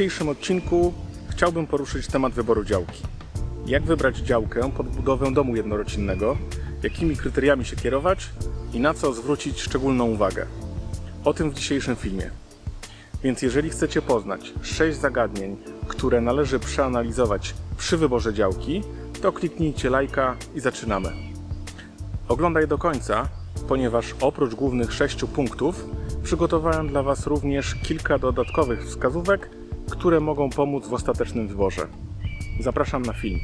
Dzisiejszym odcinku chciałbym poruszyć temat wyboru działki. Jak wybrać działkę pod budowę domu jednorodzinnego, jakimi kryteriami się kierować i na co zwrócić szczególną uwagę. O tym w dzisiejszym filmie. Więc jeżeli chcecie poznać 6 zagadnień, które należy przeanalizować przy wyborze działki, to kliknijcie lajka i zaczynamy. Oglądaj do końca, ponieważ oprócz głównych sześciu punktów przygotowałem dla Was również kilka dodatkowych wskazówek, które mogą pomóc w ostatecznym wyborze. Zapraszam na film.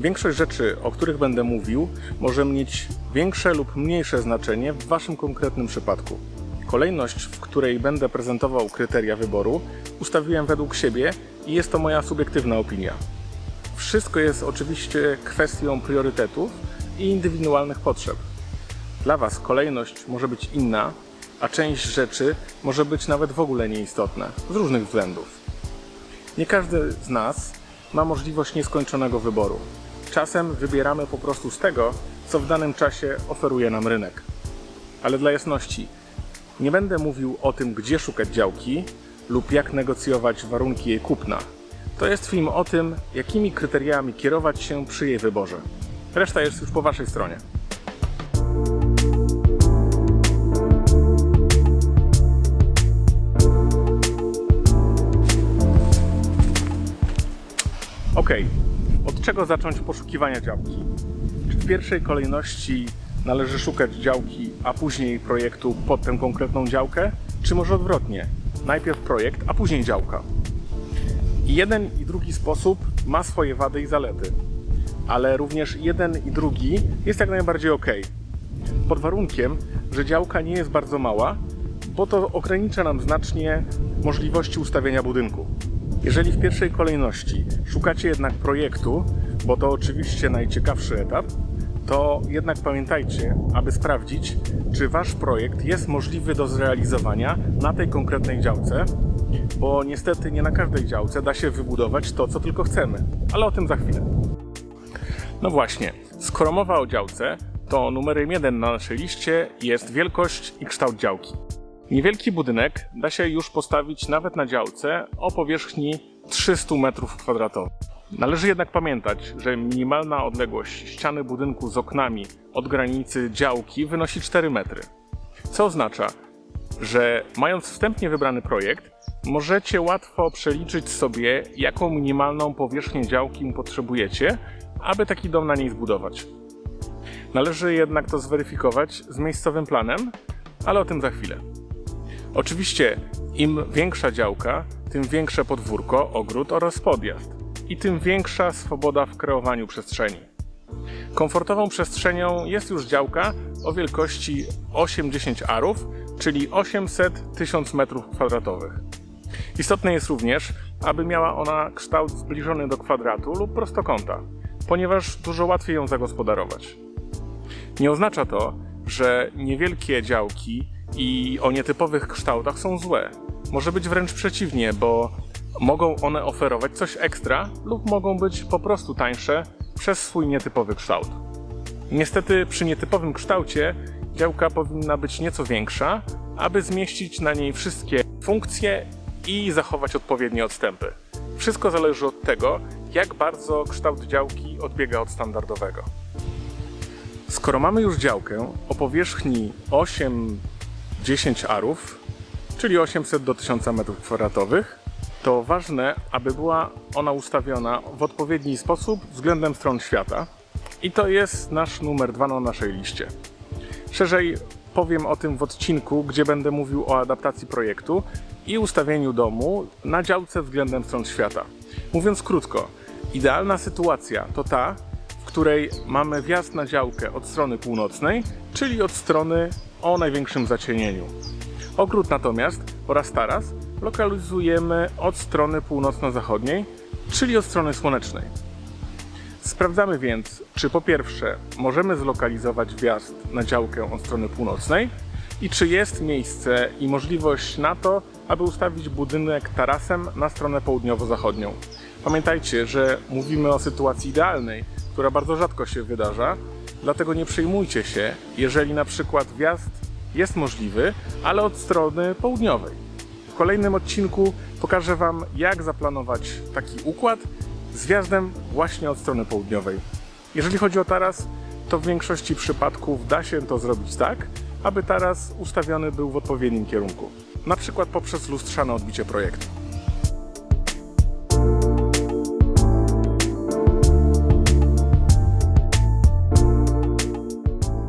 Większość rzeczy, o których będę mówił, może mieć większe lub mniejsze znaczenie w Waszym konkretnym przypadku. Kolejność, w której będę prezentował kryteria wyboru, ustawiłem według siebie i jest to moja subiektywna opinia. Wszystko jest oczywiście kwestią priorytetów i indywidualnych potrzeb. Dla Was kolejność może być inna, a część rzeczy może być nawet w ogóle nieistotna z różnych względów. Nie każdy z nas ma możliwość nieskończonego wyboru. Czasem wybieramy po prostu z tego, co w danym czasie oferuje nam rynek. Ale dla jasności, nie będę mówił o tym, gdzie szukać działki lub jak negocjować warunki jej kupna. To jest film o tym, jakimi kryteriami kierować się przy jej wyborze. Reszta jest już po Waszej stronie. Ok, od czego zacząć poszukiwania działki? Czy w pierwszej kolejności należy szukać działki, a później projektu pod tę konkretną działkę? Czy może odwrotnie? Najpierw projekt, a później działka. Jeden i drugi sposób ma swoje wady i zalety, ale również jeden i drugi jest jak najbardziej ok. Pod warunkiem, że działka nie jest bardzo mała, bo to ogranicza nam znacznie możliwości ustawienia budynku. Jeżeli w pierwszej kolejności szukacie jednak projektu, bo to oczywiście najciekawszy etap, to jednak pamiętajcie, aby sprawdzić, czy wasz projekt jest możliwy do zrealizowania na tej konkretnej działce, bo niestety nie na każdej działce da się wybudować to, co tylko chcemy, ale o tym za chwilę. No właśnie, skoro mowa o działce, to numerem jeden na naszej liście jest wielkość i kształt działki. Niewielki budynek da się już postawić nawet na działce o powierzchni 300 m2. Należy jednak pamiętać, że minimalna odległość ściany budynku z oknami od granicy działki wynosi 4 metry. Co oznacza, że mając wstępnie wybrany projekt, możecie łatwo przeliczyć sobie, jaką minimalną powierzchnię działki potrzebujecie, aby taki dom na niej zbudować. Należy jednak to zweryfikować z miejscowym planem, ale o tym za chwilę. Oczywiście, im większa działka, tym większe podwórko, ogród oraz podjazd i tym większa swoboda w kreowaniu przestrzeni. Komfortową przestrzenią jest już działka o wielkości 8-10 arów, czyli 800-1000 m2. Istotne jest również, aby miała ona kształt zbliżony do kwadratu lub prostokąta, ponieważ dużo łatwiej ją zagospodarować. Nie oznacza to, że niewielkie działki i o nietypowych kształtach są złe. Może być wręcz przeciwnie, bo mogą one oferować coś ekstra lub mogą być po prostu tańsze przez swój nietypowy kształt. Niestety przy nietypowym kształcie działka powinna być nieco większa, aby zmieścić na niej wszystkie funkcje i zachować odpowiednie odstępy. Wszystko zależy od tego, jak bardzo kształt działki odbiega od standardowego. Skoro mamy już działkę o powierzchni 8-10 arów, czyli 800 do 1000 m2, to ważne, aby była ona ustawiona w odpowiedni sposób względem stron świata. I to jest nasz numer dwa na naszej liście. Szerzej powiem o tym w odcinku, gdzie będę mówił o adaptacji projektu i ustawieniu domu na działce względem stron świata. Mówiąc krótko, idealna sytuacja to ta, w której mamy wjazd na działkę od strony północnej, czyli od strony o największym zacienieniu. Ogród natomiast oraz taras lokalizujemy od strony północno-zachodniej, czyli od strony słonecznej. Sprawdzamy więc, czy po pierwsze możemy zlokalizować wjazd na działkę od strony północnej i czy jest miejsce i możliwość na to, aby ustawić budynek tarasem na stronę południowo-zachodnią. Pamiętajcie, że mówimy o sytuacji idealnej, która bardzo rzadko się wydarza, dlatego nie przejmujcie się, jeżeli na przykład wjazd jest możliwy, ale od strony południowej. W kolejnym odcinku pokażę Wam, jak zaplanować taki układ z wjazdem właśnie od strony południowej. Jeżeli chodzi o taras, to w większości przypadków da się to zrobić tak, aby taras ustawiony był w odpowiednim kierunku, na przykład poprzez lustrzane odbicie projektu.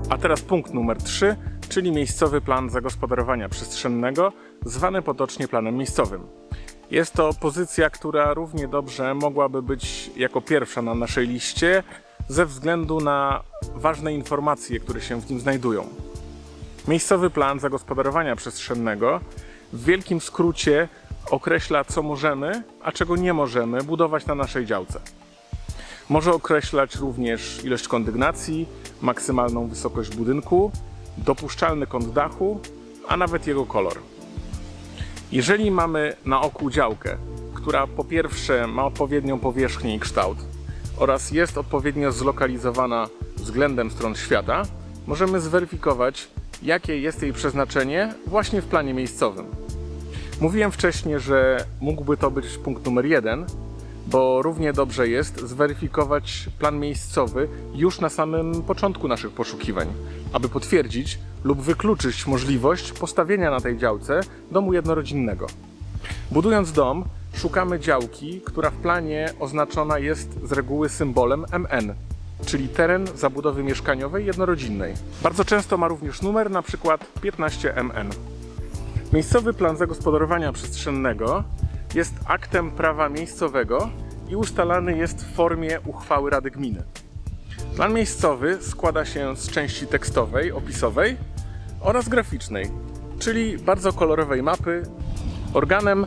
A teraz punkt numer 3, czyli miejscowy plan zagospodarowania przestrzennego, zwany potocznie planem miejscowym. Jest to pozycja, która równie dobrze mogłaby być jako pierwsza na naszej liście ze względu na ważne informacje, które się w nim znajdują. Miejscowy plan zagospodarowania przestrzennego w wielkim skrócie określa, co możemy, a czego nie możemy budować na naszej działce. Może określać również ilość kondygnacji, maksymalną wysokość budynku, dopuszczalny kąt dachu, a nawet jego kolor. Jeżeli mamy na oku działkę, która po pierwsze ma odpowiednią powierzchnię i kształt oraz jest odpowiednio zlokalizowana względem stron świata, możemy zweryfikować, jakie jest jej przeznaczenie właśnie w planie miejscowym. Mówiłem wcześniej, że mógłby to być punkt numer jeden, bo równie dobrze jest zweryfikować plan miejscowy już na samym początku naszych poszukiwań, aby potwierdzić lub wykluczyć możliwość postawienia na tej działce domu jednorodzinnego. Budując dom, szukamy działki, która w planie oznaczona jest z reguły symbolem MN, czyli teren zabudowy mieszkaniowej jednorodzinnej. Bardzo często ma również numer, przykład 15MN. Miejscowy plan zagospodarowania przestrzennego jest aktem prawa miejscowego i ustalany jest w formie uchwały Rady Gminy. Plan miejscowy składa się z części tekstowej, opisowej oraz graficznej, czyli bardzo kolorowej mapy. Organem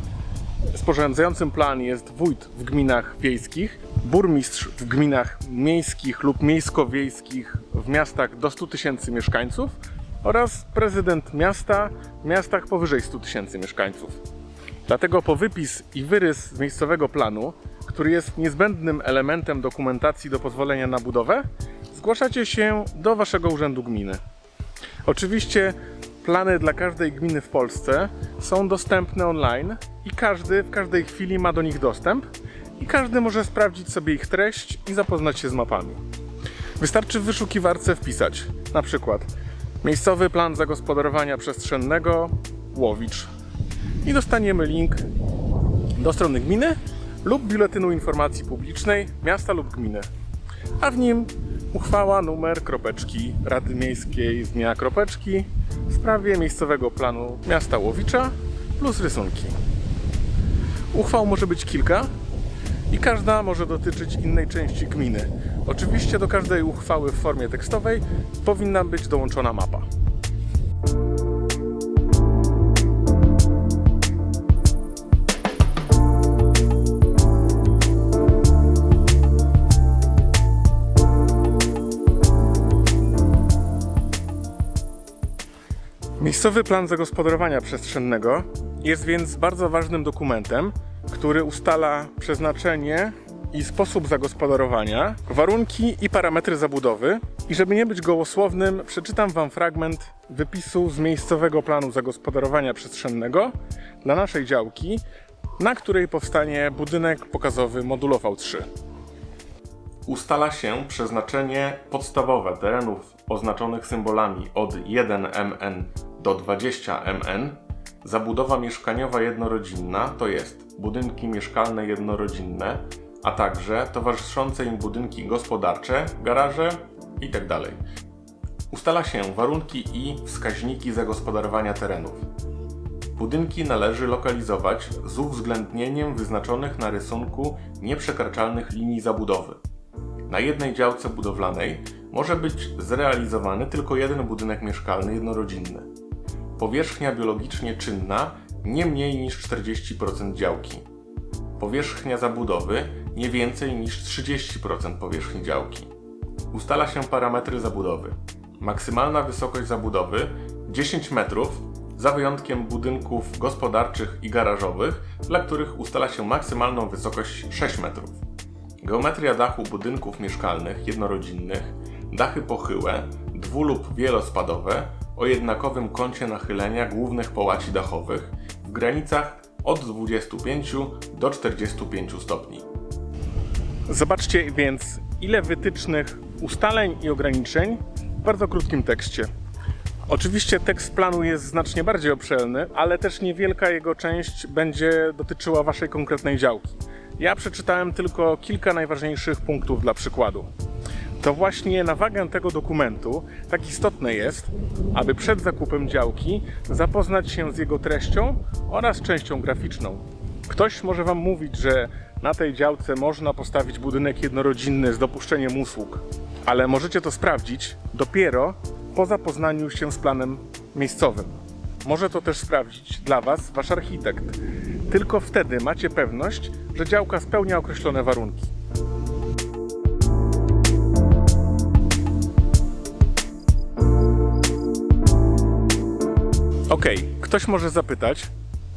sporządzającym plan jest wójt w gminach wiejskich, burmistrz w gminach miejskich lub miejsko-wiejskich w miastach do 100 tysięcy mieszkańców oraz prezydent miasta w miastach powyżej 100 tysięcy mieszkańców. Dlatego po wypis i wyrys z miejscowego planu, który jest niezbędnym elementem dokumentacji do pozwolenia na budowę, zgłaszacie się do waszego urzędu gminy. Oczywiście plany dla każdej gminy w Polsce są dostępne online i każdy w każdej chwili ma do nich dostęp i każdy może sprawdzić sobie ich treść i zapoznać się z mapami. Wystarczy w wyszukiwarce wpisać na przykład miejscowy plan zagospodarowania przestrzennego Łowicz i dostaniemy link do strony gminy lub biuletynu informacji publicznej miasta lub gminy. A w nim uchwała numer kropeczki Rady Miejskiej z dnia kropeczki w sprawie miejscowego planu miasta Łowicza plus rysunki. Uchwał może być kilka i każda może dotyczyć innej części gminy. Oczywiście do każdej uchwały w formie tekstowej powinna być dołączona mapa. Miejscowy plan zagospodarowania przestrzennego jest więc bardzo ważnym dokumentem, który ustala przeznaczenie i sposób zagospodarowania, warunki i parametry zabudowy. I żeby nie być gołosłownym, przeczytam Wam fragment wypisu z miejscowego planu zagospodarowania przestrzennego dla naszej działki, na której powstanie budynek pokazowy modulo V3 ustala się przeznaczenie podstawowe terenów oznaczonych symbolami od 1mn do 20mn. Zabudowa mieszkaniowa jednorodzinna to jest budynki mieszkalne jednorodzinne, a także towarzyszące im budynki gospodarcze, garaże itd. Ustala się warunki i wskaźniki zagospodarowania terenów. Budynki należy lokalizować z uwzględnieniem wyznaczonych na rysunku nieprzekraczalnych linii zabudowy. Na jednej działce budowlanej może być zrealizowany tylko jeden budynek mieszkalny jednorodzinny. Powierzchnia biologicznie czynna nie mniej niż 40% działki. Powierzchnia zabudowy nie więcej niż 30% powierzchni działki. Ustala się parametry zabudowy. Maksymalna wysokość zabudowy 10 metrów za wyjątkiem budynków gospodarczych i garażowych, dla których ustala się maksymalną wysokość 6 metrów. Geometria dachu budynków mieszkalnych jednorodzinnych, dachy pochyłe, dwu lub wielospadowe o jednakowym kącie nachylenia głównych połaci dachowych w granicach od 25 do 45 stopni. Zobaczcie więc, ile wytycznych ustaleń i ograniczeń w bardzo krótkim tekście. Oczywiście tekst planu jest znacznie bardziej obszerny, ale też niewielka jego część będzie dotyczyła Waszej konkretnej działki. Ja przeczytałem tylko kilka najważniejszych punktów dla przykładu. To właśnie na wagę tego dokumentu tak istotne jest, aby przed zakupem działki zapoznać się z jego treścią oraz częścią graficzną. Ktoś może Wam mówić, że na tej działce można postawić budynek jednorodzinny z dopuszczeniem usług, ale możecie to sprawdzić dopiero po zapoznaniu się z planem miejscowym. Może to też sprawdzić dla Was Wasz architekt. Tylko wtedy macie pewność, że działka spełnia określone warunki. Okej, ktoś może zapytać,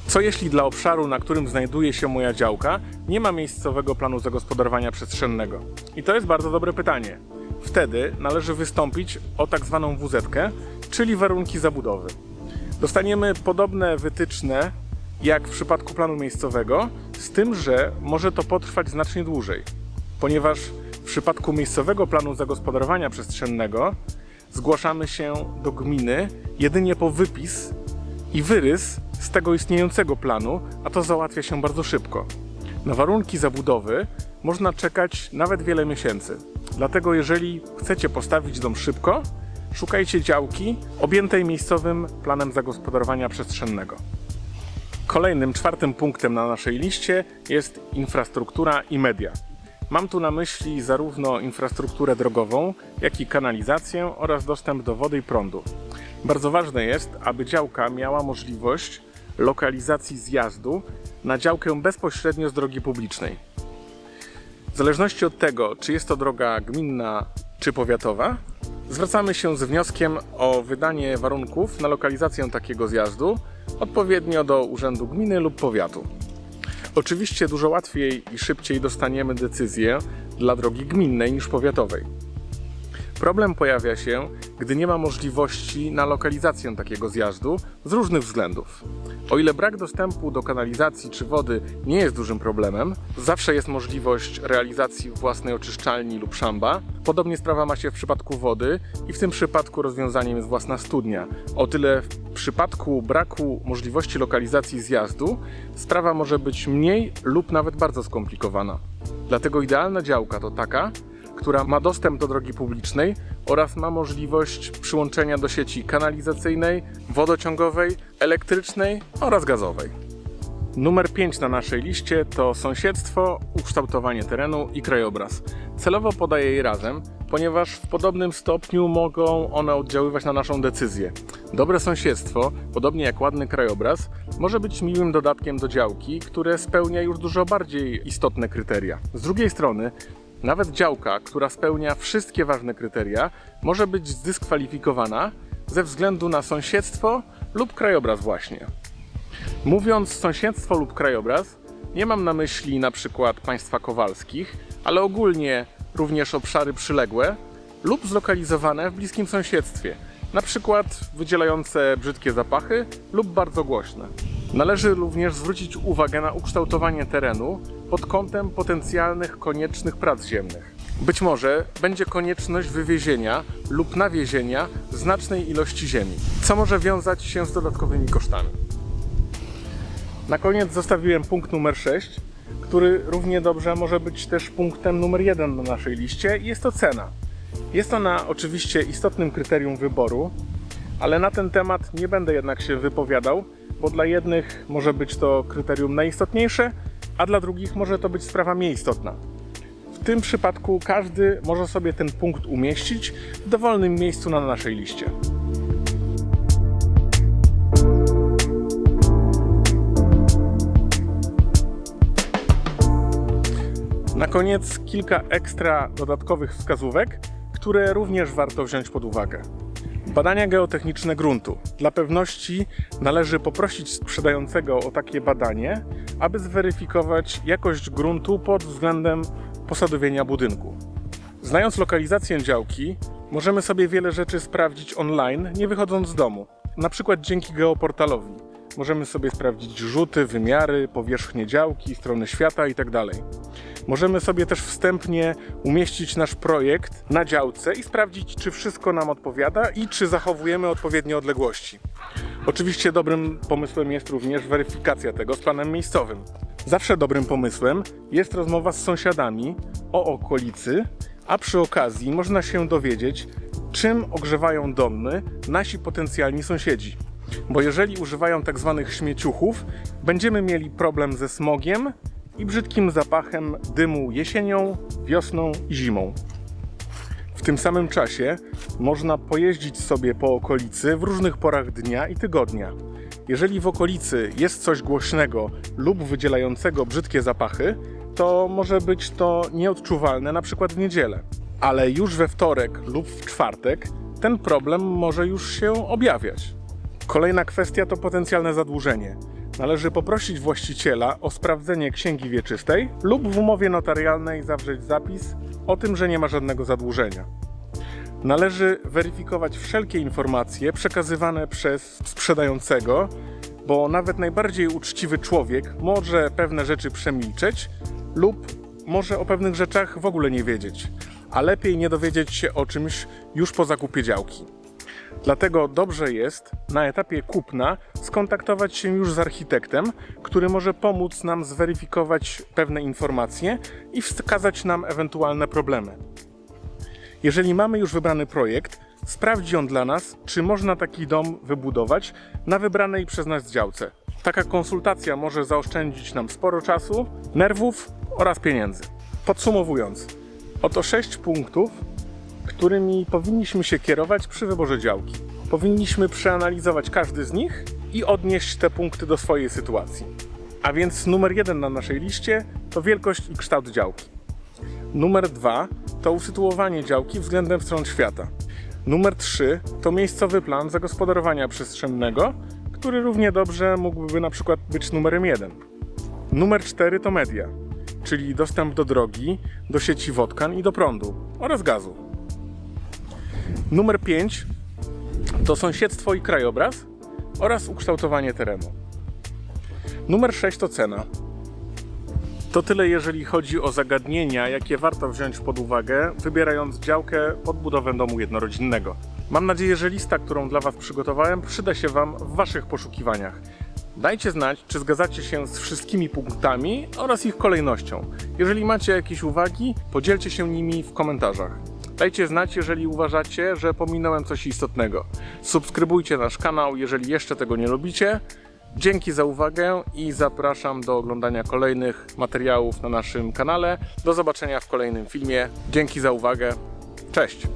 co jeśli dla obszaru, na którym znajduje się moja działka, nie ma miejscowego planu zagospodarowania przestrzennego? I to jest bardzo dobre pytanie. Wtedy należy wystąpić o tak zwaną WZ, czyli warunki zabudowy. Dostaniemy podobne wytyczne jak w przypadku planu miejscowego, z tym, że może to potrwać znacznie dłużej, ponieważ w przypadku miejscowego planu zagospodarowania przestrzennego zgłaszamy się do gminy jedynie po wypis i wyrys z tego istniejącego planu, a to załatwia się bardzo szybko. Na warunki zabudowy można czekać nawet wiele miesięcy. Dlatego jeżeli chcecie postawić dom szybko, szukajcie działki objętej miejscowym planem zagospodarowania przestrzennego. Kolejnym, czwartym punktem na naszej liście jest infrastruktura i media. Mam tu na myśli zarówno infrastrukturę drogową, jak i kanalizację oraz dostęp do wody i prądu. Bardzo ważne jest, aby działka miała możliwość lokalizacji zjazdu na działkę bezpośrednio z drogi publicznej. W zależności od tego, czy jest to droga gminna czy powiatowa, zwracamy się z wnioskiem o wydanie warunków na lokalizację takiego zjazdu odpowiednio do urzędu gminy lub powiatu. Oczywiście dużo łatwiej i szybciej dostaniemy decyzję dla drogi gminnej niż powiatowej. Problem pojawia się, gdy nie ma możliwości na lokalizację takiego zjazdu z różnych względów. O ile brak dostępu do kanalizacji czy wody nie jest dużym problemem, zawsze jest możliwość realizacji własnej oczyszczalni lub szamba. Podobnie sprawa ma się w przypadku wody i w tym przypadku rozwiązaniem jest własna studnia. O tyle w przypadku braku możliwości lokalizacji zjazdu sprawa może być mniej lub nawet bardzo skomplikowana. Dlatego idealna działka to taka, która ma dostęp do drogi publicznej oraz ma możliwość przyłączenia do sieci kanalizacyjnej, wodociągowej, elektrycznej oraz gazowej. Numer 5 na naszej liście to sąsiedztwo, ukształtowanie terenu i krajobraz. Celowo podaję je razem, ponieważ w podobnym stopniu mogą one oddziaływać na naszą decyzję. Dobre sąsiedztwo, podobnie jak ładny krajobraz, może być miłym dodatkiem do działki, które spełnia już dużo bardziej istotne kryteria. Z drugiej strony, nawet działka, która spełnia wszystkie ważne kryteria, może być zdyskwalifikowana ze względu na sąsiedztwo lub krajobraz właśnie. Mówiąc sąsiedztwo lub krajobraz, nie mam na myśli na przykład państwa kowalskich, ale ogólnie również obszary przyległe lub zlokalizowane w bliskim sąsiedztwie, na przykład wydzielające brzydkie zapachy lub bardzo głośne. Należy również zwrócić uwagę na ukształtowanie terenu pod kątem potencjalnych koniecznych prac ziemnych. Być może będzie konieczność wywiezienia lub nawiezienia znacznej ilości ziemi, co może wiązać się z dodatkowymi kosztami. Na koniec zostawiłem punkt numer 6, który równie dobrze może być też punktem numer 1 na naszej liście i jest to cena. Jest ona oczywiście istotnym kryterium wyboru, ale na ten temat nie będę jednak się wypowiadał, bo dla jednych może być to kryterium najistotniejsze, a dla drugich może to być sprawa mniej istotna. W tym przypadku każdy może sobie ten punkt umieścić w dowolnym miejscu na naszej liście. Na koniec kilka ekstra dodatkowych wskazówek, które również warto wziąć pod uwagę. Badania geotechniczne gruntu. Dla pewności należy poprosić sprzedającego o takie badanie, aby zweryfikować jakość gruntu pod względem posadowienia budynku. Znając lokalizację działki, możemy sobie wiele rzeczy sprawdzić online, nie wychodząc z domu. Na przykład dzięki geoportalowi. Możemy sobie sprawdzić rzuty, wymiary, powierzchnię działki, strony świata itd. Możemy sobie też wstępnie umieścić nasz projekt na działce i sprawdzić, czy wszystko nam odpowiada i czy zachowujemy odpowiednie odległości. Oczywiście dobrym pomysłem jest również weryfikacja tego z planem miejscowym. Zawsze dobrym pomysłem jest rozmowa z sąsiadami o okolicy, a przy okazji można się dowiedzieć, czym ogrzewają domy nasi potencjalni sąsiedzi. Bo jeżeli używają tak zwanych śmieciuchów, będziemy mieli problem ze smogiem i brzydkim zapachem dymu jesienią, wiosną i zimą. W tym samym czasie można pojeździć sobie po okolicy w różnych porach dnia i tygodnia. Jeżeli w okolicy jest coś głośnego lub wydzielającego brzydkie zapachy, to może być to nieodczuwalne na przykład w niedzielę. Ale już we wtorek lub w czwartek ten problem może już się objawiać. Kolejna kwestia to potencjalne zadłużenie. Należy poprosić właściciela o sprawdzenie księgi wieczystej lub w umowie notarialnej zawrzeć zapis o tym, że nie ma żadnego zadłużenia. Należy weryfikować wszelkie informacje przekazywane przez sprzedającego, bo nawet najbardziej uczciwy człowiek może pewne rzeczy przemilczeć lub może o pewnych rzeczach w ogóle nie wiedzieć, a lepiej nie dowiedzieć się o czymś już po zakupie działki. Dlatego dobrze jest na etapie kupna skontaktować się już z architektem, który może pomóc nam zweryfikować pewne informacje i wskazać nam ewentualne problemy. Jeżeli mamy już wybrany projekt, sprawdzi on dla nas, czy można taki dom wybudować na wybranej przez nas działce. Taka konsultacja może zaoszczędzić nam sporo czasu, nerwów oraz pieniędzy. Podsumowując, oto 6 punktów, którymi powinniśmy się kierować przy wyborze działki. Powinniśmy przeanalizować każdy z nich i odnieść te punkty do swojej sytuacji. A więc numer jeden na naszej liście to wielkość i kształt działki. Numer dwa to usytuowanie działki względem stron świata. Numer trzy to miejscowy plan zagospodarowania przestrzennego, który równie dobrze mógłby na przykład być numerem jeden. Numer cztery to media, czyli dostęp do drogi, do sieci wodkan i do prądu oraz gazu. Numer 5 to sąsiedztwo i krajobraz oraz ukształtowanie terenu. Numer 6 to cena. To tyle, jeżeli chodzi o zagadnienia, jakie warto wziąć pod uwagę, wybierając działkę pod budowę domu jednorodzinnego. Mam nadzieję, że lista, którą dla Was przygotowałem, przyda się Wam w Waszych poszukiwaniach. Dajcie znać, czy zgadzacie się z wszystkimi punktami oraz ich kolejnością. Jeżeli macie jakieś uwagi, podzielcie się nimi w komentarzach. Dajcie znać, jeżeli uważacie, że pominąłem coś istotnego. Subskrybujcie nasz kanał, jeżeli jeszcze tego nie robicie. Dzięki za uwagę i zapraszam do oglądania kolejnych materiałów na naszym kanale. Do zobaczenia w kolejnym filmie. Dzięki za uwagę. Cześć!